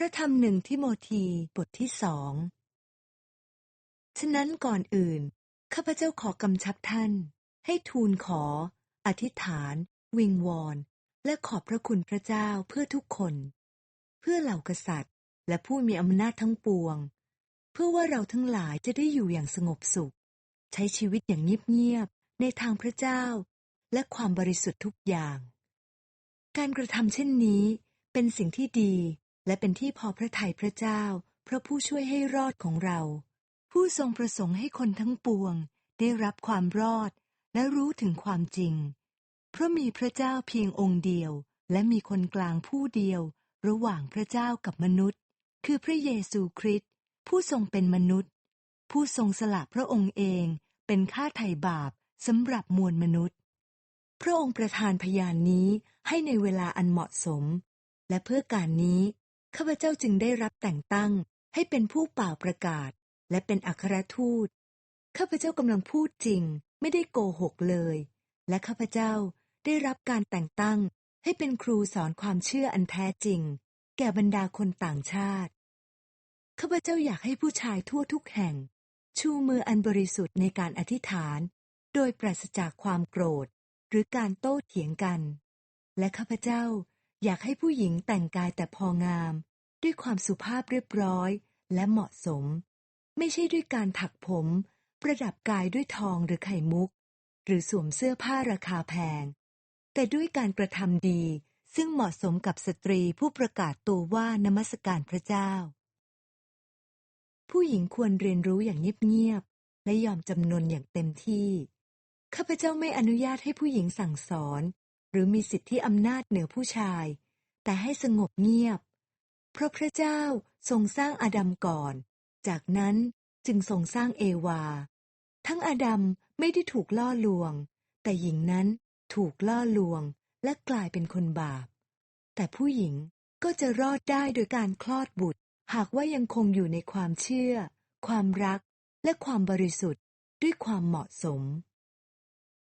พระธรรมหนึ่งทิโมธีบทที่สองฉะนั้นก่อนอื่น ข้าพเจ้าขอกำชับท่าน ให้ทูลขอ อธิษฐาน วิงวอน และขอบพระคุณพระเจ้าเพื่อทุกคน เพื่อเหล่ากษัตริย์ และผู้มีอำนาจทั้งปวง เพื่อว่าเราทั้งหลายจะได้อยู่อย่างสงบสุข ใช้ชีวิตอย่างเงียบๆในทางพระเจ้า และความบริสุทธิ์ทุกอย่าง การกระทำเช่นนี้เป็นสิ่งที่ดี และเป็นที่พอพระทัยพระเจ้า พระผู้ช่วยให้รอดของเรา ผู้ทรงประสงค์ให้คนทั้งปวง ได้รับความรอด และรู้ถึงความจริง เพราะมีพระเจ้าเพียงองค์เดียว และมีคนกลางผู้เดียว ระหว่างพระเจ้ากับมนุษย์ คือพระเยซูคริสต์ผู้ทรงเป็นมนุษย์ ผู้ทรงสละพระองค์เองเป็นค่าไถ่บาปสำหรับมวลมนุษย์ พระองค์ประทานพยานนี้ให้ในเวลาอันเหมาะสม และเพื่อการนี้ ข้าพเจ้าจึงได้รับแต่งตั้งให้เป็นผู้เป่าประกาศ และเป็นอัครทูต ข้าพเจ้ากำลังพูดจริง ไม่ได้โกหกเลย และข้าพเจ้าได้รับการแต่งตั้งให้เป็นครูสอนความเชื่ออันแท้จริง แก่บรรดาคนต่างชาติ ข้าพเจ้าอยากให้ผู้ชายทั่วทุกแห่ง ชูมืออันบริสุทธิ์ในการอธิษฐาน โดยปราศจากความโกรธ หรือการโต้เถียงกัน และข้าพเจ้าอยากให้ผู้หญิงแต่งกายแต่พองาม ด้วยความสุภาพเรียบร้อยและเหมาะสม ไม่ใช่ด้วยการถักผม ประดับกายด้วยทองหรือไข่มุก หรือสวมเสื้อผ้าราคาแพง แต่ด้วยการกระทำดี ซึ่งเหมาะสมกับสตรีผู้ประกาศตัวว่านมัสการพระเจ้า ผู้หญิงควรเรียนรู้อย่างเงียบๆและยอมจำนนอย่างเต็มที่ข้าพเจ้าไม่อนุญาตให้ผู้หญิงสั่งสอน หรือมีสิทธิอำนาจเหนือผู้ชาย แต่ให้สงบเงียบ เพราะพระเจ้าทรงสร้างอาดัมก่อน จากนั้นจึงทรงสร้างเอวา ทั้งอาดัมไม่ได้ถูกล่อลวง แต่หญิงนั้นถูกล่อลวงและกลายเป็นคนบาป แต่ผู้หญิงก็จะรอดได้โดยการคลอดบุตร หากว่ายังคงอยู่ในความเชื่อ ความรักและความบริสุทธิ์ด้วยความเหมาะสม